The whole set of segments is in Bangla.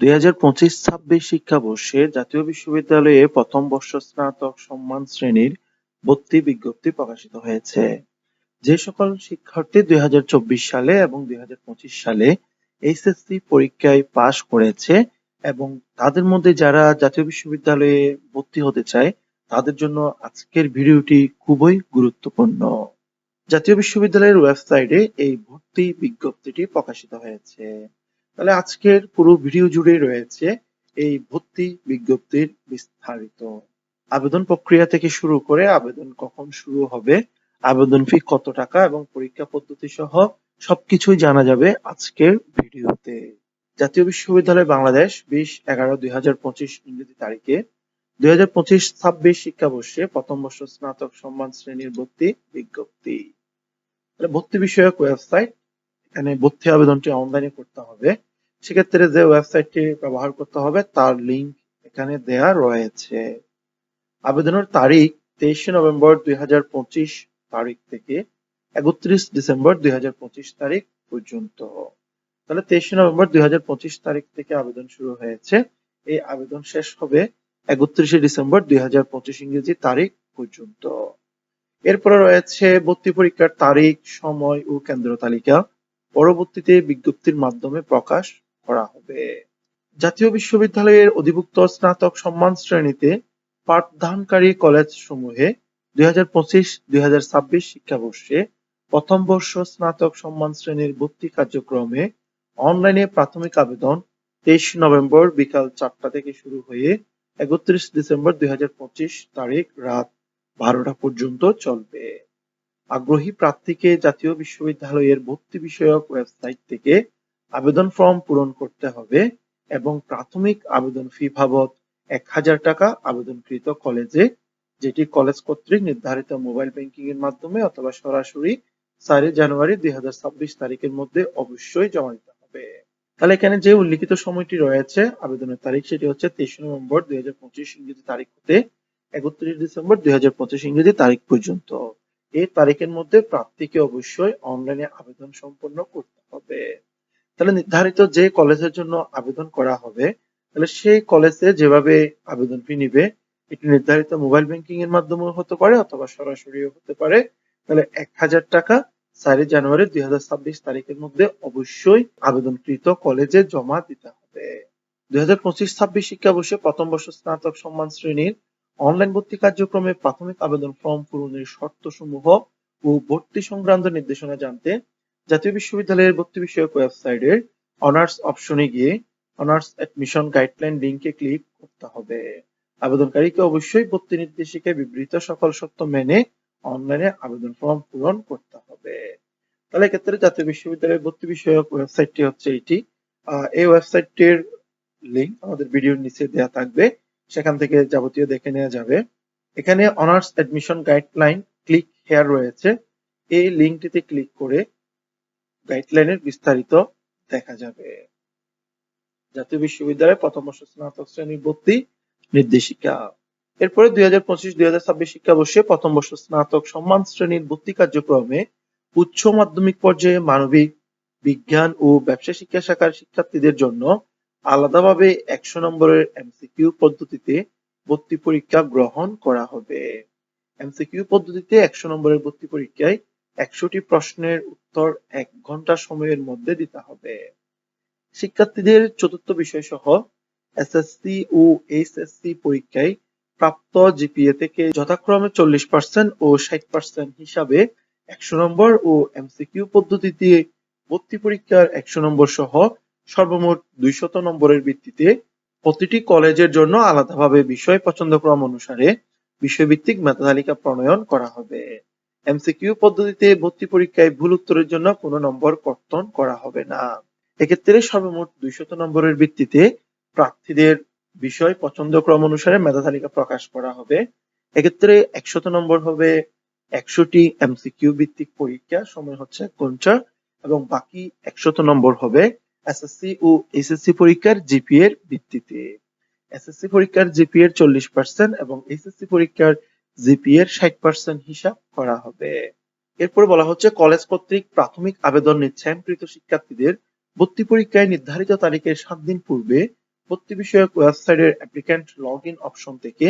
দুই হাজার পঁচিশ ছাব্বিশ শিক্ষাবর্ষে জাতীয় বিশ্ববিদ্যালয়ে প্রথম বর্ষ স্নাতক সম্মান শ্রেণির ভর্তি বিজ্ঞপ্তি প্রকাশিত হয়েছে। যে সকল শিক্ষার্থী দুই হাজার চব্বিশ সালে এবং দুই হাজার পঁচিশ সালে এইচএসসি পরীক্ষায় পাশ করেছে এবং তাদের মধ্যে যারা জাতীয় বিশ্ববিদ্যালয়ে ভর্তি হতে চায়, তাদের জন্য আজকের ভিডিওটি খুবই গুরুত্বপূর্ণ। জাতীয় বিশ্ববিদ্যালয়ের ওয়েবসাইটে এই ভর্তি বিজ্ঞপ্তিটি প্রকাশিত হয়েছে। তাহলে আজকের পুরো ভিডিও জুড়ে রয়েছে এই ভর্তি বিজ্ঞপ্তির বিস্তারিত। আবেদন প্রক্রিয়া থেকে শুরু করে আবেদন কখন শুরু হবে, আবেদন ফি কত টাকা এবং পরীক্ষা পদ্ধতি সহ সবকিছুই জানা যাবে আজকের ভিডিওতে। জাতীয় বিশ্ববিদ্যালয় বাংলাদেশ বিশ এগারো দুই হাজার পঁচিশ ইংরেজি তারিখে দুই হাজার পঁচিশ ছাব্বিশ শিক্ষাবর্ষে প্রথম বর্ষ স্নাতক সম্মান শ্রেণির ভর্তি বিজ্ঞপ্তি। ভর্তি বিষয়ক ওয়েবসাইট এখানে ভর্তি আবেদনটি অনলাইনে করতে হবে। সেক্ষেত্রে যে ওয়েবসাইটটি ব্যবহার করতে হবে, তার লিংক এখানে দেয়া রয়েছে। আবেদনের তারিখ তেইশে নভেম্বর দুই তারিখ থেকে একত্রিশ ডিসেম্বর দুই হাজার পঁচিশ তারিখ পর্যন্ত। তাহলে তেইশে নভেম্বর দুই হাজার পঁচিশ তারিখ থেকে আবেদন শুরু হয়েছে। এই আবেদন শেষ হবে একত্রিশে ডিসেম্বর দুই হাজার পঁচিশ ইংরেজি তারিখ পর্যন্ত। এরপরে রয়েছে ভর্তি পরীক্ষার তারিখ, সময় ও কেন্দ্র তালিকা। পরবর্তীতে বিজ্ঞপ্তির মাধ্যমে প্রকাশ করা হবে। জাতীয় বিশ্ববিদ্যালয়ের অধিভুক্ত স্নাতক সম্মান শ্রেণীতে পাঠদানকারী কলেজ সমূহে দুই হাজার পঁচিশ দুই শিক্ষাবর্ষে প্রথম বর্ষ স্নাতক সম্মান শ্রেণির ভর্তি কার্যক্রমে অনলাইনে প্রাথমিক আবেদন তেইশ নভেম্বর বিকাল চারটা থেকে শুরু হয়ে একত্রিশ ডিসেম্বর দুই হাজার পঁচিশ তারিখ রাত বারোটা পর্যন্ত চলবে। আগ্রহী প্রার্থীকে জাতীয় বিশ্ববিদ্যালয়ের ভর্তি বিষয়ক ওয়েবসাইট থেকে আবেদন ফর্ম পূরণ করতে হবে এবং প্রাথমিক আবেদন ফি বাবদ এক হাজার টাকা আবেদনকৃত কলেজে, যেটি কলেজ কর্তৃক নির্ধারিত মোবাইল ব্যাংকিং এর মাধ্যমে অথবা সরাসরি চারই জানুয়ারি দুই হাজার ছাব্বিশ তারিখের মধ্যে অবশ্যই জমা দিতে হবে। তাহলে এখানে যে উল্লিখিত সময়টি রয়েছে, আবেদনের তারিখ সেটি হচ্ছে তেইশে নভেম্বর দুই হাজার পঁচিশ ইংরেজি তারিখ হতে একত্রিশ ডিসেম্বর দুই হাজার পঁচিশ ইংরেজি তারিখ পর্যন্ত। এই তারিখের মধ্যে প্রার্থীকে অবশ্যই অনলাইনে আবেদন সম্পন্ন করতে হবে। তাহলে নির্ধারিত যে কলেজের জন্য আবেদন করা হবে, তাহলে সেই কলেজে যেভাবে আবেদন ফি নিবে, এটি নির্ধারিত মোবাইল ব্যাংকিং এর মাধ্যমে হতে পারে অথবা সরাসরিও হতে পারে। তাহলে এক হাজার টাকা চারই জানুয়ারি দুই হাজার ছাব্বিশ তারিখের মধ্যে অবশ্যই আবেদনকৃত কলেজে জমা দিতে হবে। দুই হাজার পঁচিশ ছাব্বিশ শিক্ষাবর্ষে প্রথম বর্ষ স্নাতক সম্মান শ্রেণির অনলাইন ভর্তি কার্যক্রমে প্রাথমিক আবেদন ফর্ম পূরণের শর্তসমূহ ও ভর্তি সংক্রান্ত নির্দেশনা জানতে জাতীয় বিশ্ববিদ্যালয়ের ভর্তি বিষয়ক ওয়েবসাইটের অনার্স অপশনে গিয়ে অনার্স অ্যাডমিশন গাইডলাইন লিংকে ক্লিক করতে হবে। আবেদনকারীকে অবশ্যই ভর্তি নির্দেশিকায় বিবৃত সকল শর্ত মেনে অনলাইনে আবেদন ফর্ম পূরণ করতে হবে। তাহলে এক্ষেত্রে জাতীয় বিশ্ববিদ্যালয়ের ভর্তি বিষয়ক ওয়েবসাইটটি হচ্ছে এটি। এই ওয়েবসাইটটির লিংক আমাদের ভিডিওর নিচে দেওয়া থাকবে। সেখান থেকে যাবতীয় দেখে নেওয়া যাবে। এখানে honours admission guideline click here রয়েছে। এই লিঙ্কটিতে ক্লিক করে গাইডলাইনের বিস্তারিত দেখা যাবে। জাতীয় বিশ্ববিদ্যালয়ে প্রথম বর্ষ স্নাতক শ্রেণির ভর্তি নির্দেশিকা। এরপরে দুই হাজার পঁচিশ, দুই হাজার ছাব্বিশ শিক্ষাবর্ষে প্রথম বর্ষ স্নাতক সম্মান শ্রেণির ভর্তি কার্যক্রমে উচ্চ মাধ্যমিক পর্যায়ে মানবিক, বিজ্ঞান ও ব্যবসা শিক্ষা শাখার শিক্ষার্থীদের জন্য আলাদাভাবে একশো নম্বরের এমসিকিউ পদ্ধতিতে ভর্তি পরীক্ষা গ্রহণ করা হবে। এমসিকিউ পদ্ধতিতে একশো নম্বরের ভর্তি পরীক্ষায় একশোটি প্রশ্নের উত্তর এক ঘণ্টা সময়ের মধ্যে দিতে হবে। শিক্ষার্থীদের চতুর্থ বিষয় সহ এসএসসি ও এইচএসসি পরীক্ষায় প্রাপ্ত জিপিএ থেকে যথাক্রমে চল্লিশ পার্সেন্ট ও ষাট পার্সেন্ট হিসাবে একশো নম্বর ও এমসিকিউ পদ্ধতিতে ভর্তি পরীক্ষার একশো নম্বর সহ সর্বমোট দুইশত নম্বরের ভিত্তিতে প্রতিটি কলেজের জন্য আলাদাভাবে বিষয় পছন্দক্রম অনুসারে বিষয়ভিত্তিক মেধা তালিকা প্রণয়ন করা হবে। এমসিকিউ পদ্ধতিতে ভর্তি পরীক্ষায় ভুল উত্তরের জন্য কোনো নম্বর কর্তন করা হবে না। এক্ষেত্রে সর্বমোট দুইশত নম্বরের ভিত্তিতে প্রার্থীদের বিষয় পছন্দক্রম অনুসারে মেধা তালিকা প্রকাশ করা হবে। এক্ষেত্রে একশত নম্বর হবে একশোটি এমসিকিউ ভিত্তিক পরীক্ষা, সময় হচ্ছে এক ঘণ্টা, এবং বাকি একশত নম্বর হবে এসএসসি ও এইচএসসি পরীক্ষার জিপিএ এর ভিত্তিতে। এসএসসি পরীক্ষার জিপিএ এর চল্লিশ পার্সেন্ট এবং এইচএসসি পরীক্ষার জিপিএ এর ষাট পার্সেন্ট হিসাব করা হবে। এরপর বলা হচ্ছে, কলেজ কর্তৃক প্রাথমিক আবেদন নিশ্চয়কৃত শিক্ষার্থীদের ভর্তি পরীক্ষায় নির্ধারিত তারিখের সাত দিন পূর্বে ভর্তি বিষয়ক ওয়েবসাইটের অ্যাপ্লিক্যান্ট লগ ইন অপশন থেকে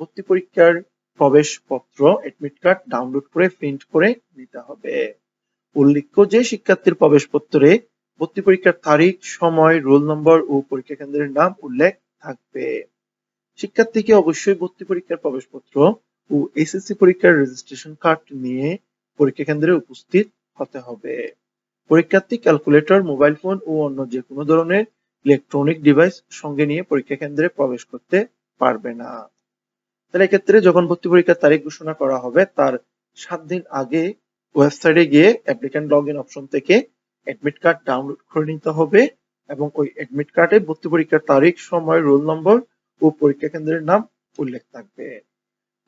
ভর্তি পরীক্ষার প্রবেশপত্র এডমিট কার্ড ডাউনলোড করে, প্রিন্ট করে নিতে হবে। উল্লেখ্য যে, শিক্ষার্থীর প্রবেশপত্রে ভর্তি পরীক্ষার তারিখ, সময়, রোল নম্বর ও পরীক্ষা কেন্দ্রের নাম উল্লেখ থাকবে। শিক্ষার্থীকে অবশ্যই ভর্তি পরীক্ষার প্রবেশপত্র ও এসএসসি পরীক্ষার রেজিস্ট্রেশন কার্ড নিয়ে পরীক্ষা কেন্দ্রে উপস্থিত হতে হবে। পরীক্ষার্থী ক্যালকুলেটর মোবাইল ফোন ও অন্য যে কোনো ধরনের ইলেকট্রনিক ডিভাইস সঙ্গে নিয়ে পরীক্ষা কেন্দ্রে প্রবেশ করতে পারবে না। তাহলে এক্ষেত্রে যখন ভর্তি পরীক্ষার তারিখ ঘোষণা করা হবে, তার সাত দিন আগে ওয়েবসাইটে গিয়ে অ্যাপ্লিক্যান্ট লগ ইন অপশন থেকে অ্যাডমিট কার্ড ডাউনলোড করে নিতে হবে এবং ওই অ্যাডমিট কার্ডে ভর্তি পরীক্ষার তারিখ, সময়, রোল নম্বর ও পরীক্ষা কেন্দ্রের নাম উল্লেখ থাকবে।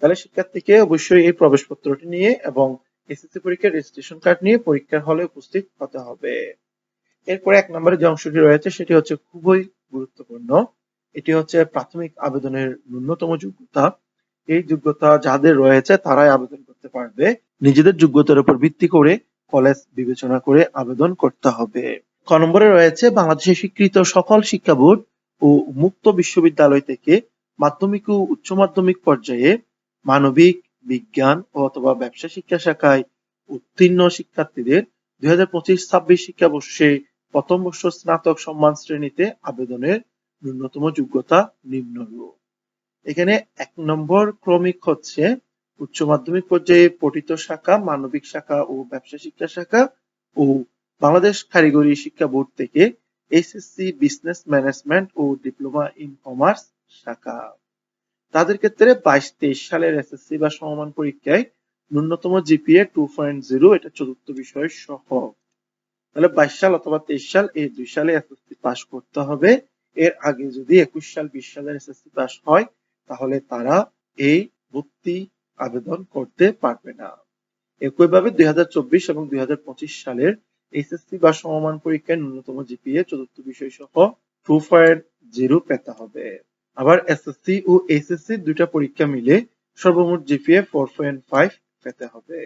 তাহলে শিক্ষার্থীকে অবশ্যই এই প্রবেশপত্রটি নিয়ে এবং এসএসসি পরীক্ষার রেজিস্ট্রেশন কার্ড নিয়ে পরীক্ষার হলে উপস্থিত হতে হবে। এরপরে এক নম্বরে যে অংশটি রয়েছে, সেটি হচ্ছে খুবই গুরুত্বপূর্ণ। এটি হচ্ছে প্রাথমিক আবেদনের ন্যূনতম যোগ্যতা। এই যোগ্যতা যাদের রয়েছে, তারাই আবেদন করতে পারবে। নিজেদের যোগ্যতার উপর ভিত্তি করে কলেজ বিবেচনা করে আবেদন করতে হবে। ক নম্বরে রয়েছে বাংলাদেশের স্বীকৃত সকল শিক্ষা বোর্ড ও মুক্ত বিশ্ববিদ্যালয় থেকে মাধ্যমিক ও উচ্চ মাধ্যমিক পর্যায়ে মানবিক, বিজ্ঞান অথবা ব্যবসা শিক্ষা শাখায় উত্তীর্ণ শিক্ষার্থীদের দুই হাজার পঁচিশ ছাব্বিশ শিক্ষাবর্ষে প্রথম বর্ষ স্নাতক সম্মান শ্রেণীতে আবেদনের ন্যূনতম যোগ্যতা নিম্নরূপ। এখানে এক নম্বর ক্রমিক হচ্ছে উচ্চ মাধ্যমিক পর্যায়ে পঠিত শাখা, মানবিক শাখা ও ব্যবসা শিক্ষা শাখা ও বাংলাদেশ কারিগরি শিক্ষা বোর্ড থেকে এসএসসি, বিজনেস ম্যানেজমেন্ট ও ডিপ্লোমা ইন কমার্স শাখা। তাদের ক্ষেত্রে বাইশ তেইশ সালের এসএসসি বা সমমান পরীক্ষায় ন্যূনতম জিপিএ টু পয়েন্ট জিরো, এটা চতুর্থ বিষয় সহ। তাহলে বাইশ সাল অথবা তেইশ সাল এই দুই সালে এসএসসি পাস করতে হবে। এর আগে যদি একুশ সাল, বিশ সালের এসএসসি পাস হয়, তাহলে তারা এই ভর্তি আবেদন করতে পারবে না। একইভাবে দুই এবং দুই সালের এসএসসি বা সমমান পরীক্ষায় ন্যূনতম জিপিএ, চতুর্থ বিষয় সহ টু পয়েন্ট জিরো পেতে হবে। আবার এসএসসি ও এইচএসসি দুইটা পরীক্ষা মিলে সর্বমোট জিপিএ ফোর পয়েন্ট ফাইভ পেতে হবে।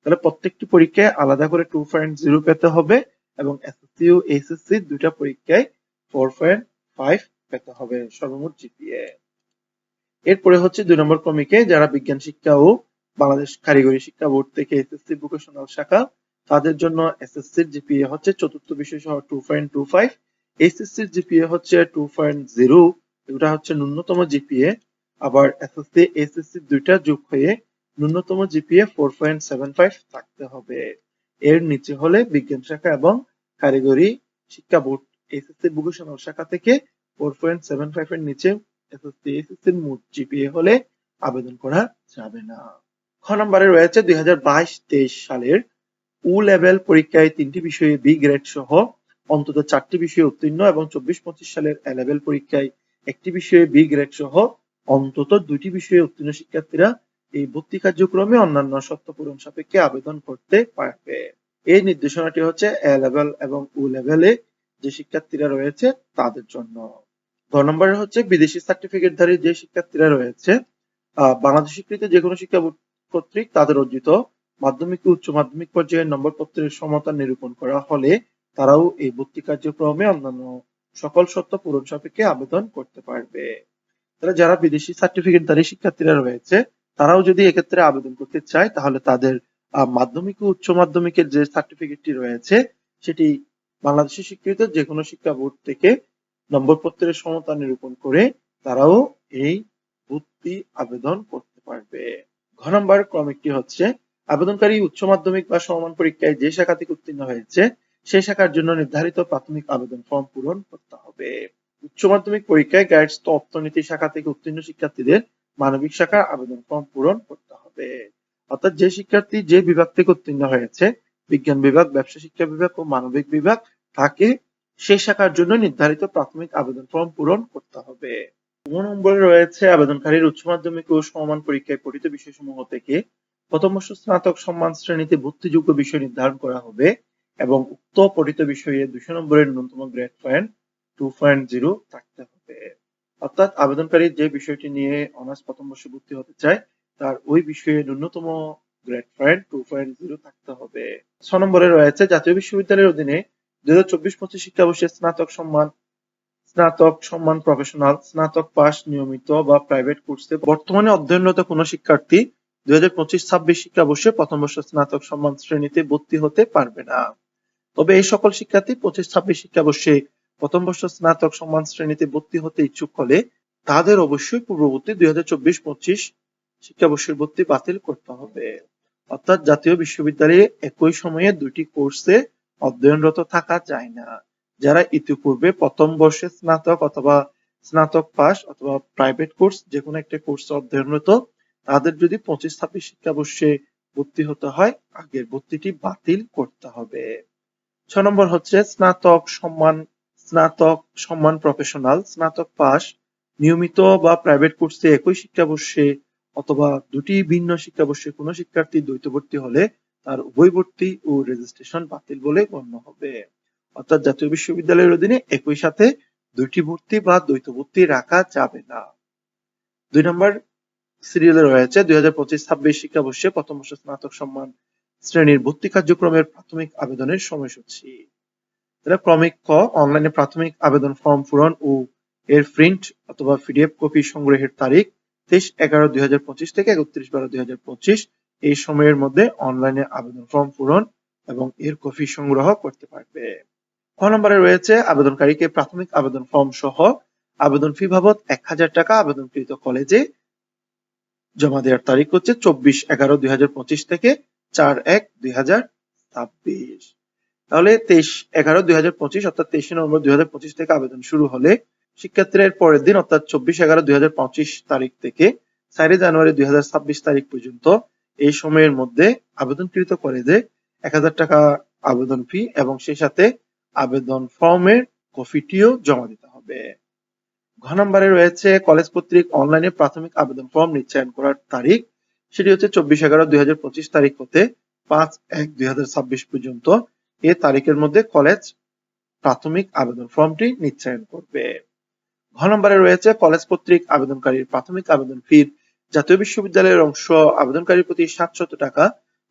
তাহলে প্রত্যেকটি পরীক্ষায় আলাদা করে টু পয়েন্ট জিরো পেতে হবে এবং এসএসসি ও এইচএসসি দুইটা পরীক্ষায় ফোর পয়েন্ট ফাইভ পেতে হবে সর্বমোট জিপিএ। এরপরে হচ্ছে দুই নম্বর ক্রমিকে যারা বিজ্ঞান শিক্ষা ও বাংলাদেশ কারিগরি শিক্ষা বোর্ড থেকে এসএসসি ভোকেশনাল শাখা, তাদের জন্য এসএসসির জিপিএ হচ্ছে চতুর্থ বিষয় সহ টু পয়েন্ট টু ফাইভ এইচএসসির জিপিএ হচ্ছে টু পয়েন্ট জিরো এটা হচ্ছে ন্যূনতম জিপিএ আবার এসএসসি এসএসসি দুইটা যোগ হয়ে ন্যূনতম GPA four point seven five থাকতে হবে। এর নিচে হলে বিজ্ঞান শাখা এবং কারিগরি শিক্ষা বোর্ড এসএসসি ভোকেশনাল শাখা থেকে ফোর পয়েন্ট সেভেন ফাইভ এর নিচে এসএসসি, এসএসসির মোট জিপিএ হলে আবেদন করা যাবে না। খ নম্বরে রয়েছে দুই হাজার সালের উ লেভেল পরীক্ষায় তিনটি বিষয়ে বি গ্রেড সহ অন্তত চারটি বিষয়ে উত্তীর্ণ এবং চব্বিশ পঁচিশ সালের এ লেভেল পরীক্ষায় একটি বিষয়ে বি গ্রেড সহ অন্তত দুইটি বিষয়ে উত্তীর্ণ শিক্ষার্থীরা এই ভর্তি কার্যক্রমে অন্যান্য শর্ত পূরণ সাপেক্ষে আবেদন করতে পারবে। এই নির্দেশনাটি হচ্ছে এ লেভেল এবং উ লেভেলে যে শিক্ষার্থীরা রয়েছে তাদের জন্য। গ নম্বরে হচ্ছে বিদেশি সার্টিফিকেটধারী যে শিক্ষার্থীরা রয়েছে বাংলাদেশ স্বীকৃত যে কোনো শিক্ষা বোর্ড কর্তৃক তাদের অর্জিত মাধ্যমিক উচ্চ মাধ্যমিক পর্যায়ের নম্বরপত্রের সমতা নিরূপণ করা হলে তারাও এই ভর্তি কার্যক্রমে অন্যান্য সকল শর্ত পূরণ সাপেক্ষে আবেদন করতে পারবে। তাহলে যারা বিদেশি সার্টিফিকেটধারী শিক্ষার্থীরা রয়েছে, তারাও যদি এক্ষেত্রে আবেদন করতে চায়, তাহলে তাদের মাধ্যমিক ও উচ্চ মাধ্যমিকের যে সার্টিফিকেটটি রয়েছে, সেটি বাংলাদেশের স্বীকৃত যে কোনো শিক্ষা বোর্ড থেকে নম্বরপত্রের সমতা নিরূপণ করে তারাও এই ভর্তি আবেদন করতে পারবে। ঘ নম্বর ক্রমিকটি হচ্ছে, আবেদনকারী উচ্চ মাধ্যমিক বা সমমান পরীক্ষায় যে শাখা থেকে উত্তীর্ণ হয়েছে সেই শাখার জন্য নির্ধারিত প্রাথমিক আবেদন ফর্ম পূরণ করতে হবে। উচ্চ মাধ্যমিক পরীক্ষায় গাইডস তো অর্থনীতি শাখা থেকে উত্তীর্ণ শিক্ষার্থীদের মানবিক শাখার আবেদন ফর্ম পূরণ করতে হবে। অর্থাৎ যে শিক্ষার্থী যে বিভাগ থেকে উত্তীর্ণ হয়েছে, বিজ্ঞান বিভাগ, ব্যবসা শিক্ষা বিভাগ ও মানবিক বিভাগ, তাকে সেই শাখার জন্য নির্ধারিত প্রাথমিক আবেদন ফর্ম পূরণ করতে হবে। পনেরো নম্বরে রয়েছে আবেদনকারীর উচ্চ মাধ্যমিক ও সমমান পরীক্ষায় পঠিত বিষয়সমূহ থেকে প্রথম বর্ষ স্নাতক সম্মান শ্রেণীতে ভর্তিযোগ্য বিষয় নির্ধারণ করা হবে এবং উক্ত পঠিত বিষয়ে দুশো নম্বরের ন্যূনতম grade point two point zero থাকতে হবে। অর্থাৎ আবেদনকারী যে বিষয়টি নিয়ে অনার্স প্রথম বর্ষে ভর্তি হতে চায়, তার ওই বিষয়ে ন্যূনতম grade point two point zero থাকতে হবে। ছ নম্বরে রয়েছে জাতীয় বিশ্ববিদ্যালয়ের অধীনে দুই হাজার চব্বিশ পঁচিশ শিক্ষাবর্ষে স্নাতক সম্মান স্নাতক সম্মান প্রফেশনাল স্নাতক পাস নিয়মিত বা প্রাইভেট কোর্সে বর্তমানে অধ্যয়নরত কোনো শিক্ষার্থী দুই হাজার পঁচিশ, ছাব্বিশ শিক্ষাবর্ষে প্রথম বর্ষ স্নাতক সম্মান শ্রেণীতে ভর্তি হতে পারবে না। তবে এই সকল শিক্ষার্থী পঁচিশ, ছাব্বিশ শিক্ষাবর্ষে প্রথম বর্ষ স্নাতক সম্মান শ্রেণীতে ভর্তি হতে ইচ্ছুক হলে তাদের অবশ্যই পূর্ববর্তী দুই হাজার চব্বিশ, পঁচিশ শিক্ষাবর্ষের ভর্তি বাতিল করতে হবে। অর্থাৎ জাতীয় বিশ্ববিদ্যালয়ে একই সময়ে দুটি কোর্সে অধ্যয়নরত থাকা যায় না। যারা ইতিপূর্বে প্রথম বর্ষে স্নাতক অথবা স্নাতক পাস অথবা প্রাইভেট কোর্স যে কোনো একটা কোর্স অধ্যয়নরত, তাদের যদি পঁচিশ ছাব্বিশ শিক্ষাবর্ষে ভর্তি হতে হয়, আগের ভর্তিটি বাতিল করতে হবে। ছ নম্বর হচ্ছে স্নাতক সম্মান স্নাতক সম্মান প্রফেশনাল স্নাতক পাস নিয়মিত বা প্রাইভেট কোর্সে একই শিক্ষাবর্ষে অথবা দুটি ভিন্ন শিক্ষাবর্ষে কোনো শিক্ষার্থী দ্বৈত ভর্তি হলে তার উভয় ভর্তি ও রেজিস্ট্রেশন বাতিল বলে গণ্য হবে। অর্থাৎ জাতীয় বিশ্ববিদ্যালয়ের অধীনে একই সাথে দুইটি ভর্তি বা দ্বৈত ভর্তি রাখা যাবে না। দুই নম্বর সিরিয়ালে রয়েছে দুই হাজার পঁচিশ ছাব্বিশ শিক্ষাবর্ষে প্রথম বর্ষ স্নাতক সম্মান শ্রেণির ভর্তি কার্যক্রমের প্রাথমিক আবেদনের সময়সূচি। ক্রমিক ক, অনলাইনে প্রাথমিক আবেদন ফর্ম পূরণ ও এর প্রিন্ট অথবা পিডিএফ কপি সংগ্রহের তারিখ তেইশ এগারো দুই থেকে একত্রিশ বারো দুই হাজার পঁচিশ এই সময়ের মধ্যে অনলাইনে আবেদন ফর্ম পূরণ এবং এর কপি সংগ্রহ করতে পারবে। ক নম্বরে রয়েছে আবেদনকারীকে প্রাথমিক আবেদন ফর্ম সহ আবেদন ফি বাবদ এক হাজার টাকা আবেদনকৃত কলেজে জমা দেওয়ার তারিখ হচ্ছে চব্বিশ এগারো দুই থেকে চার এক দুই তাহলে তেইশ এগারো দুই হাজার পঁচিশ অর্থাৎ তেইশে নভেম্বর দুই হাজার পঁচিশ থেকে আবেদন শুরু হলে শিক্ষার্থীরা পরের দিন অর্থাৎ চব্বিশ এগারো দুই তারিখ থেকে চারই জানুয়ারি দুই হাজার ছাব্বিশ তারিখ পর্যন্ত এই সময়ের মধ্যে আবেদনকৃত কলেজে এক হাজার টাকা আবেদন ফি এবং সেই সাথে আবেদন ফর্মের কপিটিও জমা দিতে হবে। ঘ নম্বরে রয়েছে, কলেজ কর্তৃক অনলাইনে প্রাথমিক আবেদন ফর্ম নিশ্চয়ন করার তারিখ। সেটি হচ্ছে চব্বিশ এগারো দুই তারিখ হতে পাঁচ এক দুই পর্যন্ত। এ তারিখের মধ্যে কলেজ প্রাথমিক আবেদন ফর্মটি নিশ্চয়ন করবে। ঘ নম্বরে রয়েছে, কলেজ কর্তৃক আবেদনকারীর প্রাথমিক আবেদন ফির জাতীয় বিশ্ববিদ্যালয়ের অংশ আবেদনকারীর প্রতি সাতশত টাকা,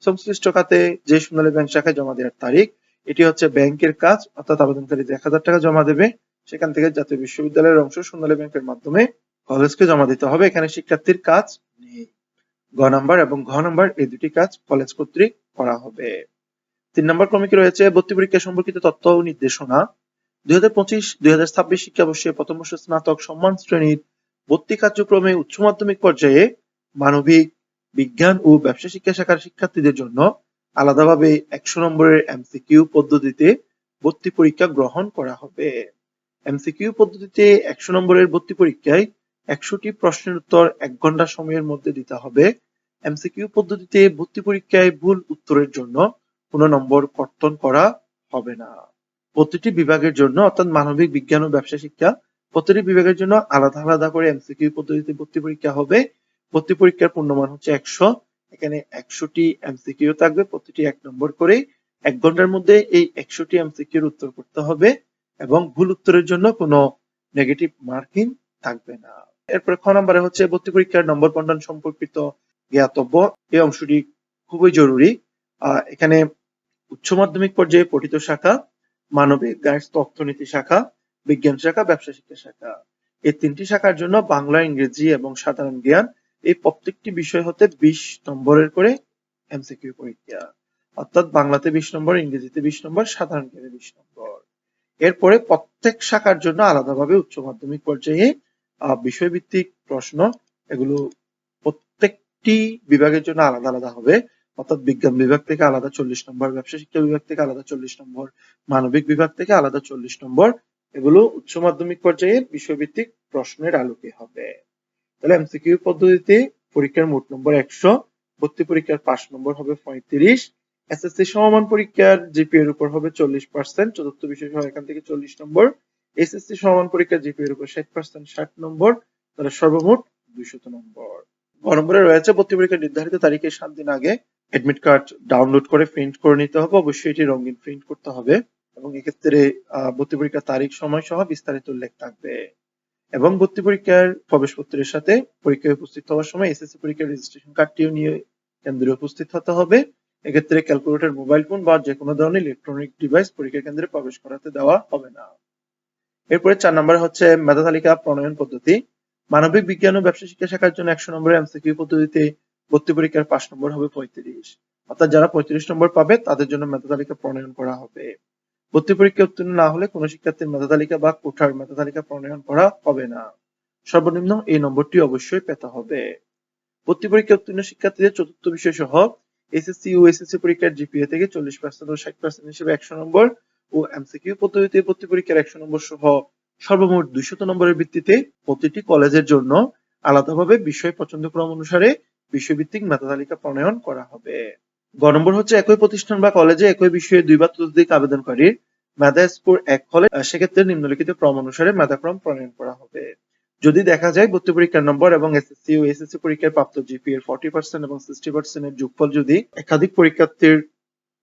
সংশ্লিষ্ট খাতে যে সোনালী ব্যাংক শাখায় জমা দেওয়ার তারিখ, এটি হচ্ছে ব্যাংকের কাজ, অর্থাৎ আবেদনকারী এক হাজার টাকা জমা দেবে। সেখান থেকে জাতীয় বিশ্ববিদ্যালয়ের অংশ সোনালী ব্যাংকের মাধ্যমে কলেজকে জমা দিতে হবে। এখানে শিক্ষার্থীর কাজ নেই। গ নাম্বার এবং ঘ নাম্বার, এই দুটি কাজ কলেজ কর্তৃক করা হবে। তিন নম্বর ক্রমিকে রয়েছে ভর্তি পরীক্ষা সম্পর্কিত তথ্য ও নির্দেশনা। দুই হাজার পঁচিশ, দুই হাজার ছাব্বিশ শিক্ষাবর্ষে প্রথম বর্ষ স্নাতক সম্মান শ্রেণির ভর্তি কার্যক্রমে উচ্চ মাধ্যমিক পর্যায়ে মানবিক বিজ্ঞান ও ব্যবসা শিক্ষা শাখার শিক্ষার্থীদের জন্য আলাদাভাবে একশো নম্বরের এমসিকিউ পদ্ধতিতে ভর্তি পরীক্ষা গ্রহণ করা হবে। এমসিকিউ পদ্ধতিতে একশো নম্বরের ভর্তি পরীক্ষায় একশোটি প্রশ্নের উত্তর এক ঘণ্টা সময়ের মধ্যে দিতে হবে। এমসিকিউ পদ্ধতিতে ভর্তি পরীক্ষায় ভুল উত্তরের জন্য কোনো নম্বর কর্তন করা হবে না। প্রতিটি বিভাগের জন্য, অর্থাৎ মানবিক বিজ্ঞান ও ব্যবসা শিক্ষা প্রতিটি বিভাগের জন্য আলাদা আলাদা করে এমসিকিউ পদ্ধতিতে ভর্তি পরীক্ষা হবে। ভর্তি পরীক্ষার পূর্ণমান হচ্ছে একশো। এখানে একশোটি এমসিকিউ থাকবে, প্রতিটি এক নম্বর করে। এক ঘণ্টার মধ্যে এই একশোটি এমসিকিউর উত্তর করতে হবে এবং ভুল উত্তরের জন্য কোনো নেগেটিভ মার্কিং থাকবে না। এরপরে খ নম্বরে হচ্ছে ভর্তি পরীক্ষার নম্বর বন্টন সম্পর্কিত জ্ঞাতব্য। এই অংশটি খুবই জরুরি। এখানে উচ্চ মাধ্যমিক পর্যায়ে পঠিত শাখা, মানবিক গার্হস্থ্য অর্থনীতি শাখা বিজ্ঞান শাখা, ব্যবসা শিক্ষা শাখা। এই তিনটি শাখার জন্য বাংলা, ইংরেজি এবং সাধারণ জ্ঞান এই প্রত্যেকটি বিষয় হতে বিশ নম্বরের করে এমসিকিউ পরীক্ষা। অর্থাৎ বাংলাতে বিশ নম্বর, ইংরেজিতে বিশ নম্বর, সাধারণ জ্ঞানে বিশ নম্বর। এরপরে প্রত্যেক শাখার জন্য আলাদাভাবে উচ্চ মাধ্যমিক পর্যায়ে বিষয়ভিত্তিক প্রশ্ন, এগুলো প্রত্যেকটি বিভাগের জন্য আলাদা আলাদা হবে। অর্থাৎ বিজ্ঞান বিভাগ থেকে আলাদা চল্লিশ নম্বর, ব্যবসা শিক্ষা বিভাগ থেকে আলাদা চল্লিশ নম্বর, মানবিক বিভাগ থেকে আলাদা চল্লিশ নম্বর এগুলো উচ্চ মাধ্যমিক পর্যায়ে বিষয়ভিত্তিক প্রশ্নের আলোকে হবে। তাহলে এমসিকিউ পদ্ধতিতে পরীক্ষার মোট নম্বর একশো, ভর্তি পরীক্ষার পাঁচ নম্বর হবে পঁয়ত্রিশ এসএসসি সমমান পরীক্ষার জিপি এর উপর হবে চল্লিশ পার্সেন্ট চতুর্থ বিষয় সহ এখান থেকে চল্লিশ নম্বর এসএসসি সমান পরীক্ষার জিপি এর উপর ষাট পার্সেন্ট ষাট নম্বর, তাহলে সর্বমোট দুইশত নম্বর। গ নম্বরে রয়েছে ভর্তি পরীক্ষার নির্ধারিত তারিখের সাত দিন আগে অ্যাডমিট কার্ড ডাউনলোড করে প্রিন্ট করে নিতে হবে, অবশ্যই এটি রঙিন প্রিন্ট করতে হবে। এবং এক্ষেত্রে ভর্তি পরীক্ষার তারিখ, সময় সহ বিস্তারিত উল্লেখ থাকবে। এবং ভর্তি পরীক্ষার প্রবেশপত্রের সাথে পরীক্ষায় উপস্থিত হওয়ার সময় এসএসসি পরীক্ষার রেজিস্ট্রেশন কার্ডটিও নিয়ে কেন্দ্রে উপস্থিত হতে হবে। এক্ষেত্রে ক্যালকুলেটর মোবাইল ফোন বা যে কোনো ধরনের ইলেকট্রনিক ডিভাইস পরীক্ষা কেন্দ্রে প্রবেশ করাতে দেওয়া হবে না। এরপরে চার নম্বর হচ্ছে মেধা তালিকা প্রণয়ন পদ্ধতি। মানবিক বিজ্ঞান ও ব্যবসা শিক্ষা শাখার জন্য একশো নম্বরের এমসিকিউ পদ্ধতিতে ভর্তি পরীক্ষার পাঁচ নম্বর হবে পঁয়ত্রিশ। অর্থাৎ যারা পঁয়ত্রিশ নম্বর পাবে, তাদের জন্য মেধা তালিকা প্রণয়ন করা হবে। ভর্তি পরীক্ষা উত্তীর্ণ না হলে কোনো শিক্ষার্থীর মেধা তালিকা বা কোঠার মেধা তালিকা প্রণয়ন করা হবে না। সর্বনিম্ন এই নম্বরটি অবশ্যই পেতে হবে। ভর্তি পরীক্ষা উত্তীর্ণ শিক্ষার্থীদের চতুর্থ বিষয় সহ এসএসসি ও এসএসসি পরীক্ষার জিপিএ থেকে চল্লিশ পার্সেন্ট ও ষাট পার্সেন্ট হিসেবে একশো নম্বর ও এমসিকিউ পদ্ধতিতে ভর্তি পরীক্ষার একশো নম্বর সহ সর্বমোট দুইশত নম্বরের ভিত্তিতে প্রতিটি কলেজের জন্য আলাদাভাবে বিষয় পছন্দক্রম অনুসারে বিষয়ভিত্তিক মেধা তালিকা প্রণয়ন করা হবে। গ নম্বর হচ্ছে, একই প্রতিষ্ঠান বা কলেজে একই বিষয়ে দুই বা ততোধিক আবেদনকারীর মেধা স্কোর এক হলে সেক্ষেত্রে নিম্নলিখিত ক্রম অনুসারে মেধাক্রম প্রণয়ন করা হবে। যদি দেখা যায় ভর্তি পরীক্ষার নম্বর এবং এসএসসি ও এসএসসি পরীক্ষার প্রাপ্ত জিপি এর ফর্টি পার্সেন্ট এবং সিক্সটি পার্সেন্ট এর যোগফল যদি একাধিক পরীক্ষার্থীর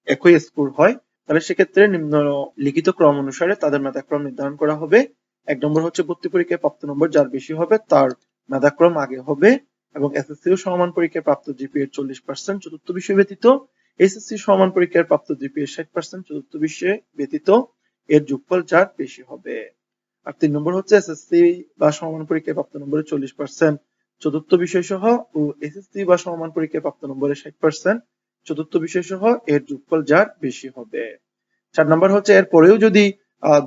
একই স্কোর হয়, তাহলে সেক্ষেত্রে নিম্নলিখিত ক্রম অনুসারে তাদের মেধাক্রম নির্ধারণ করা হবে। এক নম্বর হচ্ছে ভর্তি পরীক্ষায় প্রাপ্ত নম্বর যার বেশি হবে, তার মেধাক্রম আগে হবে। এবং এসএসসি ও সমান পরীক্ষায় প্রাপ্ত জিপি এর চল্লিশ পার্সেন্ট চতুর্থ বিষয় ব্যতীত এসএসসি সমান পরীক্ষায় প্রাপ্ত জিপি এর ষাট পার্সেন্ট চতুর্থ বিষয়ে ব্যতীত, এর যোগফল যার বেশি হবে। আর তিন নম্বর হচ্ছে এসএসসি বা সমান পরীক্ষায় প্রাপ্ত নম্বরে চল্লিশ পার্সেন্ট চতুর্থ বিষয় সহ ও এসএসসি বা সমান পরীক্ষায় প্রাপ্ত নম্বরের ষাট পার্সেন্ট চতুর্থ বিষয় সহ এর যোগফল যার বেশি হবে। চার নম্বর হচ্ছে এর পরেও যদি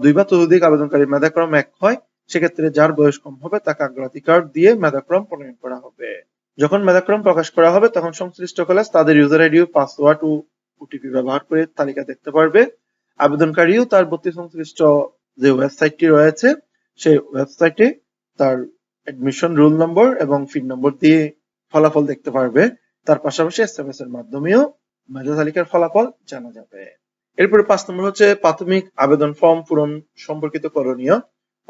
দুই বা ততোধিক আবেদনকারী মেধাক্রম এক হয় সেক্ষেত্রে যার বয়স কম হবে, তাকে অগ্রাধিকার দিয়ে মেধাক্রম প্রণয়ন করা হবে। যখন মেধাক্রম প্রকাশ করা হবে, তখন সংশ্লিষ্ট কলেজ তাদের ইউজার আইডি পাসওয়ার্ড ও ওটিপি ব্যবহার করে তালিকা দেখতে পারবে। আবেদনকারীও তার ভর্তি সংশ্লিষ্ট যে ওয়েবসাইটটি রয়েছে, সেই ওয়েবসাইটে তার অ্যাডমিশন রোল নম্বর এবং ফিন নম্বর দিয়ে ফলাফল দেখতে পারবে। তার পাশাপাশি এস এর মাধ্যমেও মেধা তালিকার ফলাফল জানা যাবে। এরপরে পাঁচ নম্বর হচ্ছে প্রাথমিক আবেদন ফর্ম পূরণ সম্পর্কিত করণীয়।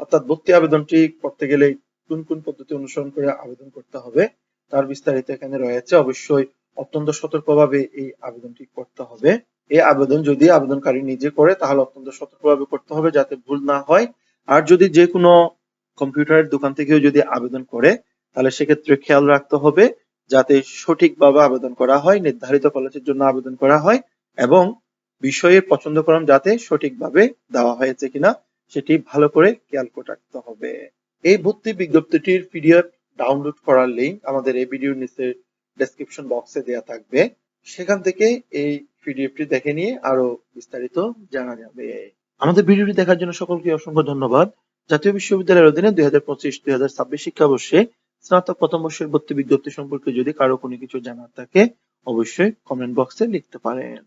অর্থাৎ ভর্তি আবেদনটি করতে গেলে কোন কোন পদ্ধতি অনুসরণ করে আবেদন করতে হবে, তার বিস্তারিত এখানে রয়েছে। অবশ্যই অত্যন্ত সতর্কভাবে এই আবেদনটি করতে হবে। এই আবেদন যদি আবেদনকারী নিজে করে, তাহলে অত্যন্ত সতর্কভাবে করতে হবে যাতে ভুল না হয়। আর যদি যে কোনো কম্পিউটারের দোকান থেকেও যদি আবেদন করে, তাহলে সেক্ষেত্রে খেয়াল রাখতে হবে যাতে সঠিকভাবে আবেদন করা হয়, নির্ধারিত কলেজের জন্য আবেদন করা হয় এবং বিষয়ের পছন্দক্রম যাতে সঠিকভাবে দেওয়া হয়েছে কিনা। সেটি ভালো করে খেয়াল করে রাখতে হবে। এই ভর্তি বিজ্ঞপ্তিটির পিডিএফ ডাউনলোড করার লিংক আমাদের এই ভিডিওর নিচে ডেসক্রিপশন বক্সে দেওয়া থাকবে। সেখান থেকে এই পিডিএফটি দেখে নিয়ে আরও বিস্তারিত জানা যাবে। আমাদের ভিডিওটি দেখার জন্য সকলকে অসংখ্য ধন্যবাদ। জাতীয় বিশ্ববিদ্যালয়ের অধীনে দুই হাজার পঁচিশ, দুই হাজার ছাব্বিশ শিক্ষাবর্ষে স্নাতক প্রথম বর্ষের ভর্তি বিজ্ঞপ্তি সম্পর্কে যদি কারও কোনো কিছু জানার থাকে, অবশ্যই কমেন্ট বক্সে লিখতে পারেন।